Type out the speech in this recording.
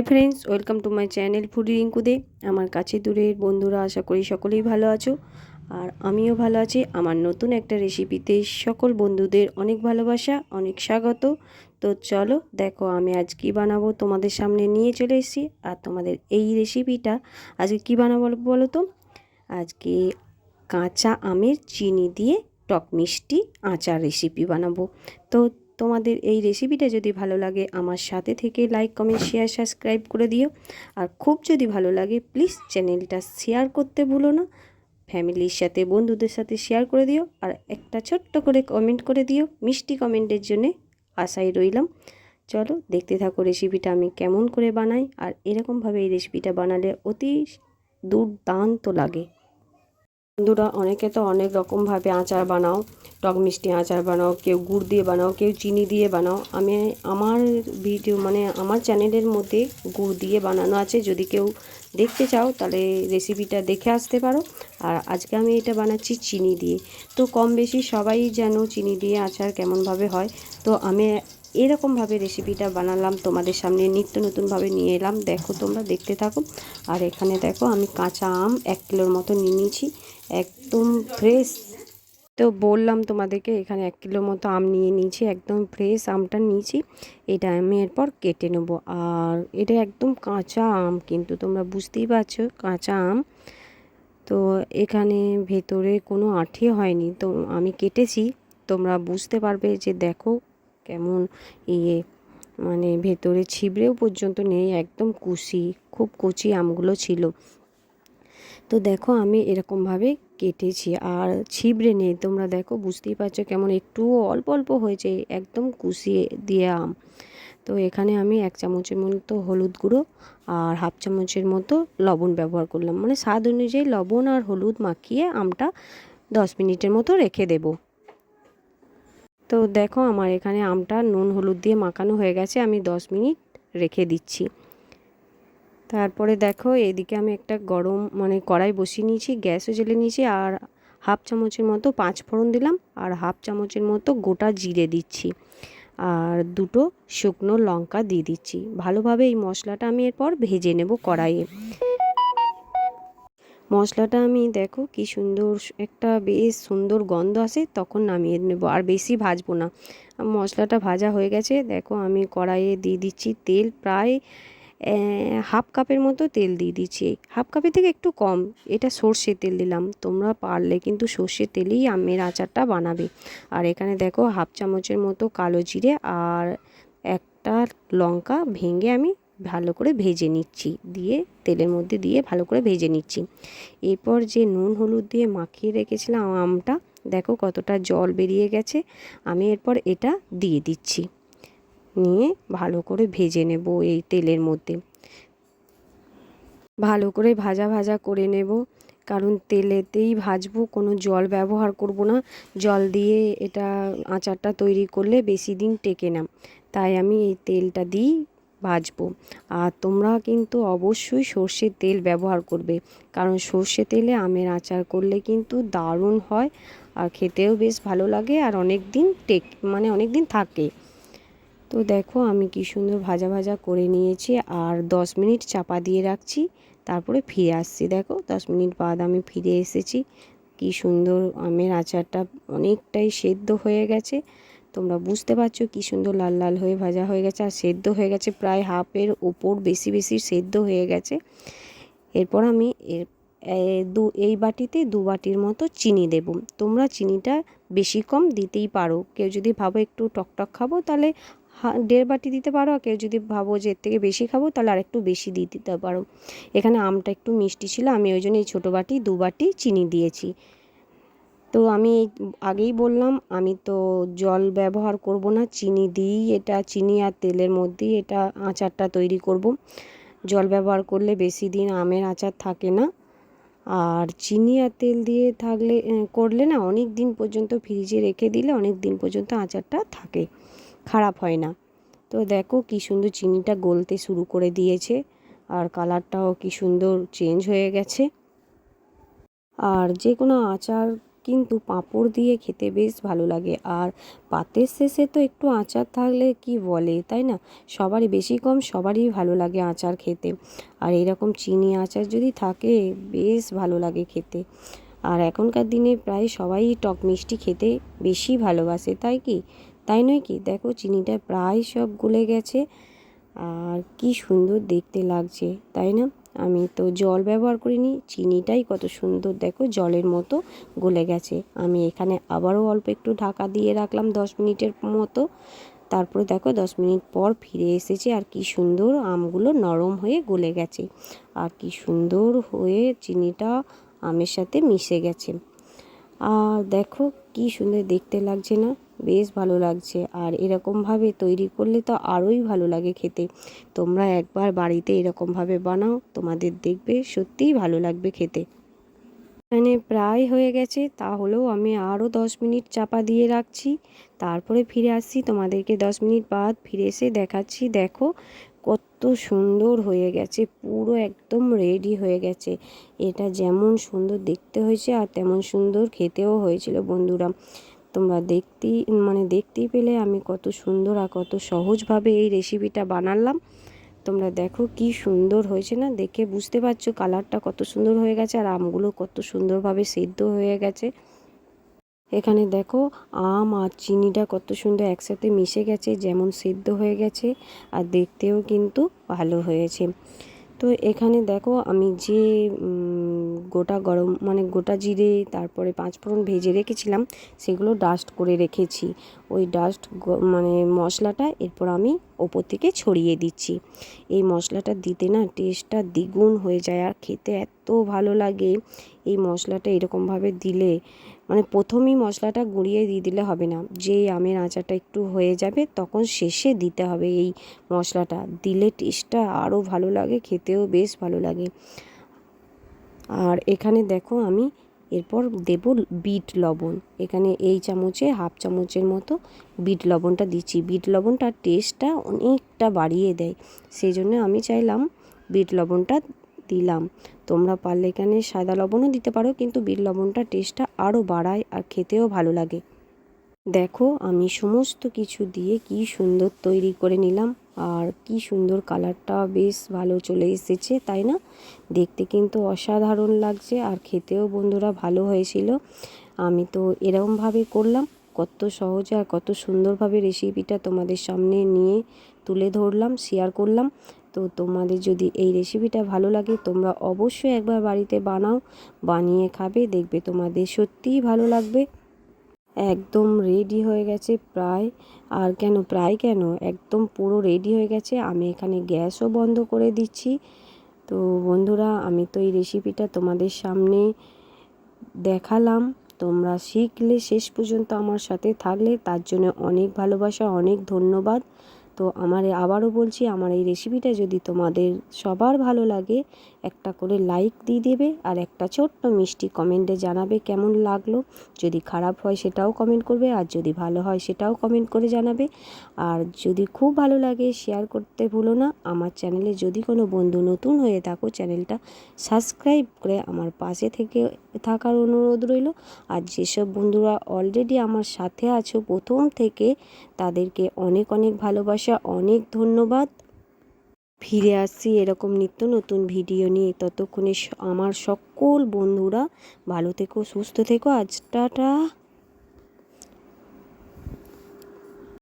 Hi friends welcome to my channel foodie রিঙ্কুদে আমার কাছে দূরের বন্ধুরা, আশা করি সকলেই ভালো আছো। আর আমিও ভালো আছি। আমার নতুন একটা রেসিপিতে সকল বন্ধুদের অনেক ভালোবাসা, অনেক স্বাগত। তো চলো, দেখো আমি আজ কী বানাবো, তোমাদের সামনে নিয়ে চলে এসেছি। আর তোমাদের এই রেসিপিটা আজকে কী বানাবো বলো তো আজকে কাঁচা আমের চিনি দিয়ে টক মিষ্টি আচার রেসিপি বানাবো। তো তোমাদের এই রেসিপিটা যদি ভালো লাগে, আমার সাথে থেকে লাইক কমেন্ট শেয়ার সাবস্ক্রাইব করে দিও। আর খুব যদি ভালো লাগে প্লিজ চ্যানেলটা শেয়ার করতে ভুলো না। ফ্যামিলির সাথে, বন্ধুদের সাথে শেয়ার করে দিও। আর একটা ছোট্ট করে কমেন্ট করে দিও। মিষ্টি কমেন্টের জন্যে আশাই রইলাম। চলো, দেখতে থাকো রেসিপিটা আমি কেমন করে বানাই। আর এরকমভাবে এই রেসিপিটা বানালে অতি দুর্দান্ত লাগে। বন্ধুরা অনেকে তো অনেক রকমভাবে আচার বানাও, টক মিষ্টি আচার বানাও, কেউ গুড় দিয়ে বানাও, কেউ চিনি দিয়ে বানাও। আমি, আমার ভিডিও মানে আমার চ্যানেলের মধ্যে গুড় দিয়ে বানানো আছে। যদি কেউ দেখতে চাও, তাহলে রেসিপিটা দেখে আসতে পারো। আর আজকে আমি এটা বানাচ্ছি চিনি দিয়ে। তো কম বেশি সবাই যেন চিনি দিয়ে আচার কেমনভাবে হয়। তো আমি এরকমভাবে রেসিপিটা বানালাম তোমাদের সামনে, নিত্য নতুনভাবে নিয়ে এলাম। দেখো তোমরা, দেখতে থাকো। আর এখানে দেখো, আমি কাঁচা আম এক কিলোর মতো নিয়ে নিয়েছি। একদম ফ্রেশ তো বললাম তোমাদেরকে, এখানে এক কিলো মতো আম নিয়ে নিয়েছি, একদম ফ্রেশ আমটা নিয়েছি। এটা আমি এরপর কেটে নেব। আর এটা একদম কাঁচা আম, কিন্তু তোমরা বুঝতেই পারছ, কাঁচা আম। তো এখানে ভেতরে কোনো আঠি হয়নি। তো আমি কেটেছি। তোমরা বুঝতে পারবে যে দেখো কেমন ইয়ে। মানে ভেতরে ছিবড়েও পর্যন্ত নেই, একদম কুশি খুব কচি আমগুলো ছিল। তো দেখো আমি এরকমভাবে কেটেছি আর ছিবড়ে নেই। তোমরা দেখো, বুঝতেই পারছ কেমন একটু অল্প অল্প হয়েছে, একদম কুশিয়ে দিয়ে আম। তো এখানে আমি এক চামচের মতো হলুদ গুঁড়ো আর হাফ চামচের মতো লবণ ব্যবহার করলাম। মানে স্বাদ অনুযায়ী লবণ আর হলুদ মাখিয়ে আমটা দশ মিনিটের মতো রেখে দেব। তো দেখো, আমার এখানে আমটা নুন হলুদ দিয়ে মাখানো হয়ে গেছে, আমি দশ মিনিট রেখে দিচ্ছি। তারপরে দেখো, এদিকে আমি একটা গরম মানে কড়াই বসিয়ে নিয়েছি গ্যাসও জ্বেলে নিয়েছি, আর হাফ চামচের মতো পাঁচ ফোড়ন দিলাম, আর হাফ চামচের মতো গোটা জিরে দিচ্ছি, আর দুটো শুকনো লঙ্কা দিয়ে দিচ্ছি। ভালোভাবে এই মশলাটা আমি এরপর ভেজে নেব কড়াইয়ে। মশলাটা আমি দেখো কি সুন্দর, একটা বেশ সুন্দর গন্ধ আসে, তখন নামিয়ে নেব, আর বেশি ভাজবো না। মশলাটা ভাজা হয়ে গেছে, দেখো আমি কড়াইয়ে দিয়ে দিচ্ছি তেল, প্রায় হাফ কাপের মতো তেল দিয়ে দিচ্ছি। হাফ কাপের থেকে একটু কম। এটা সর্ষের তেল দিলাম। তোমরা পারলে কিন্তু সর্ষের তেলেই আমের আচারটা বানাবে। আর এখানে দেখো হাফ চামচের মতো কালো জিরে আর একটা লঙ্কা ভেঙে আমি ভালো করে ভেজে নিচ্ছি। দিয়ে তেলের মধ্যে দিয়ে ভালো করে ভেজে নিচ্ছি। এরপর যে নুন হলুদ দিয়ে মাখিয়ে রেখেছিলাম আমটা, দেখো কতটা জল বেরিয়ে গেছে। আমি এরপর এটা দিয়ে দিচ্ছি। নিয়ে ভালো করে ভেজে নেব এই তেলের মধ্যে। ভালো করে ভাজা ভাজা করে নেব, কারণ তেলেতেই ভাজবো, কোনো জল ব্যবহার করব না। জল দিয়ে এটা আচারটা তৈরি করলে বেশি দিন টেকে না, তাই আমি এই তেলটা দিই ভাজবো। আর তোমরা কিন্তু অবশ্যই সর্ষের তেল ব্যবহার করবে, কারণ সর্ষে তেলে আমের আচার করলে কিন্তু দারুণ হয়, আর খেতেও বেশ ভালো লাগে, আর অনেক দিন টেক মানে অনেক দিন থাকে। তো দেখো আমি কি সুন্দর ভাজা ভাজা করে নিয়েছি আর দশ মিনিট চাপা দিয়ে রাখছি, তারপরে ফিরে আসছি। দেখো দশ মিনিট বাদ আমি ফিরে এসেছি, কি সুন্দর আমের আচারটা অনেকটাই সেদ্ধ হয়ে গেছে। তোমরা বুঝতে পারছ কি সুন্দর লাল লাল হয়ে ভাজা হয়ে গেছে আর সেদ্ধ হয়ে গেছে প্রায় হাফের ওপর বেশি বেশি সেদ্ধ হয়ে গেছে। এরপর আমি এর দু, এই বাটিতে দু বাটির মতো চিনি দেব। তোমরা চিনিটা বেশি কম দিতেই পারো। কেউ যদি ভাবো একটু টকটক খাব তাহলে দেড় বাটি দিতে পারো, আর কেউ যদি ভাবো যে এর থেকে বেশি খাব, তাহলে আর একটু বেশি দিয়ে দিতে পারো। এখানে আমটা একটু মিষ্টি ছিল, আমি ওই জন্য এই ছোটো বাটি, দু বাটি চিনি দিয়েছি। তো আমি আগেই বললাম, আমি তো জল ব্যবহার করব না, চিনি দিই এটা, চিনি আর তেলের মধ্যেই এটা আচারটা তৈরি করব। জল ব্যবহার করলে বেশি দিন আমের আচার থাকে না, আর চিনি আর তেল দিয়ে থাকলে করলে না, অনেক দিন পর্যন্ত ফ্রিজে রেখে দিলে অনেক দিন পর্যন্ত আচারটা থাকে, খারাপ হয় না। তো দেখো কি সুন্দর চিনিটা গলতে শুরু করে দিয়েছে আর কালারটাও কি সুন্দর চেঞ্জ হয়ে গেছে। আর যে কোনো আচার কিন্তু পাঁপড় দিয়ে খেতে বেশ ভালো লাগে। আর পাতের শেষে তো একটু আচার থাকলে কি বলে, তাই না? সবারই বেশি কম সবারই ভালো লাগে আচার খেতে। আর এরকম চিনি আচার যদি থাকে, বেশ ভালো লাগে খেতে। আর এখনকার দিনে প্রায় সবাই টক মিষ্টি খেতে বেশি ভালোবাসে, তাই কি? তাই নয় কি? দেখো চিনিটা প্রায় সব গলে গেছে। আর কি সুন্দর দেখতে লাগছে, তাই না? আমি তো জল ব্যবহার করিনি, চিনিটাই কত সুন্দর দেখো জলের মতো গলে গেছে। আমি এখানে আবারও অল্প একটু ঢাকা দিয়ে রাখলাম দশ মিনিটের মতো। তারপরে দেখো দশ মিনিট পর ফিরে এসেছে আর কি সুন্দর আমগুলো নরম হয়ে গলে গেছে। আর কি সুন্দর হয়ে চিনিটা আমের সাথে মিশে গেছে। আর দেখো কি সুন্দর দেখতে লাগছে না? বেশ ভালো লাগছে। আর এরকমভাবে তৈরি করলে তো আরোই ভালো লাগে খেতে। তোমরা একবার বাড়িতে এরকমভাবে বানাও, তোমাদের দেখবে সত্যিই ভালো লাগবে খেতে। এখানে প্রায় হয়ে গেছে, তাহলেও আমি আরও দশ মিনিট চাপা দিয়ে রাখছি। তারপরে ফিরে আসছি, তোমাদেরকে দশ মিনিট বাদ ফিরে এসে দেখাচ্ছি। দেখো কত সুন্দর হয়ে গেছে, পুরো একদম রেডি হয়ে গেছে। এটা যেমন সুন্দর দেখতে হয়েছে আর তেমন সুন্দর খেতেও হয়েছিল বন্ধুরা। তোমরা দেখতেই মানে দেখতেই পেলে আমি কত সুন্দর আর কত সহজভাবে এই রেসিপিটা বানালাম। তোমরা দেখো কি সুন্দর হয়েছে না? দেখে বুঝতে পারছ কালারটা কত সুন্দর হয়ে গেছে আর আমগুলো কত সুন্দরভাবে সেদ্ধ হয়ে গেছে। এখানে দেখো আম আর চিনিটা কত সুন্দর একসাথে মিশে গেছে, যেমন সেদ্ধ হয়ে গেছে আর দেখতেও কিন্তু ভালো হয়েছে। তো এখানে দেখো আমি যে গোটা গরম মানে গোটা জিরে, তারপরে পাঁচফোড়ন ভেজে রেখেছিলাম, সেগুলো ডাস্ট করে রেখেছি। ওই ডাস্ট মানে মশলাটা এরপর আমি ওপর থেকে ছড়িয়ে দিচ্ছি। এই মশলাটা দিতে না টেস্টটা দ্বিগুণ হয়ে যায় আর খেতে এত ভালো লাগে। এই মশলাটা এরকমভাবে দিলে মানে প্রথমেই মশলাটা গুঁড়িয়ে দিয়ে দিলে হবে না। যেই আমের আচারটা একটু হয়ে যাবে তখন শেষে দিতে হবে এই মশলাটা। দিলে টেস্টটা আরও ভালো লাগে, খেতেও বেশ ভালো লাগে। আর এখানে দেখো আমি এরপর দেব বিট লবণ। এখানে এই চামচে হাফ চামচের মতো বিট লবণটা দিচ্ছি। বিট লবণটা টেস্টটা অনেকটা বাড়িয়ে দেয়। সেই জন্য আমি চাইলাম বিট লবণটা দিলাম। তোমরা পারলে এখানে সাদা লবণও দিতে পারো, কিন্তু বিট লবণটা টেস্টটা আরও বাড়ায় আর খেতেও ভালো লাগে। দেখো, আমি সমস্ত কিছু দিয়ে কি সুন্দর তৈরি করে নিলাম। আর কি সুন্দর কালারটা বেশ ভালো চলে এসেছে, তাই না? দেখতে কিন্তু অসাধারণ লাগছে আর খেতেও বন্ধুরা ভালো হয়েছিল। আমি তো এরকমভাবে করলাম। কত সহজে আর কত সুন্দরভাবে রেসিপিটা তোমাদের সামনে নিয়ে তুলে ধরলাম শেয়ার করলাম। তো তোমাদের যদি এই রেসিপিটা ভালো লাগে, তোমরা অবশ্যই একবার বাড়িতে বানাও, বানিয়ে খাবে, দেখবে তোমাদের সত্যিই ভালো লাগবে। একদম রেডি হয়ে গেছে প্রায়, আর কেন, প্রায় কেন? একদম পুরো রেডি হয়ে গেছে। আমি এখানে গ্যাসও বন্ধ করে দিচ্ছি। তো বন্ধুরা, আমি তো এই রেসিপিটা তোমাদের সামনে দেখালাম। তোমরা শিখলে শেষ পর্যন্ত আমার সাথে থাকলে, তার জন্য অনেক ভালোবাসা, অনেক ধন্যবাদ। তো আমার আবারও বলছি, আমার এই রেসিপিটা যদি তোমাদের সবার ভালো লাগে, একটা করে লাইক দিয়ে দেবে আর একটা ছোট্ট মিষ্টি কমেন্টে জানাবে কেমন লাগল। যদি খারাপ হয় সেটাও কমেন্ট করবে, আর যদি ভালো হয় সেটাও কমেন্ট করে জানাবে। আর যদি খুব ভালো লাগে শেয়ার করতে ভুলো না, আমার চ্যানেলে যদি কোনো বন্ধু নতুন হয়ে থাকো চ্যানেলটা সাবস্ক্রাইব করে আমার পাশে থেকে থাকার অনুরোধ রইল। আর যেসব বন্ধুরা অলরেডি আমার সাথে আছো, প্রথম থেকে তাদেরকে অনেক অনেক ভালোবাসা অনেক ধন্যবাদ। ফিরে আসছি এরকম নিত্য নতুন ভিডিও নিয়ে। ততক্ষণে আমার সকল বন্ধুরা ভালো থেকো, সুস্থ থেকো। আজ টাটা।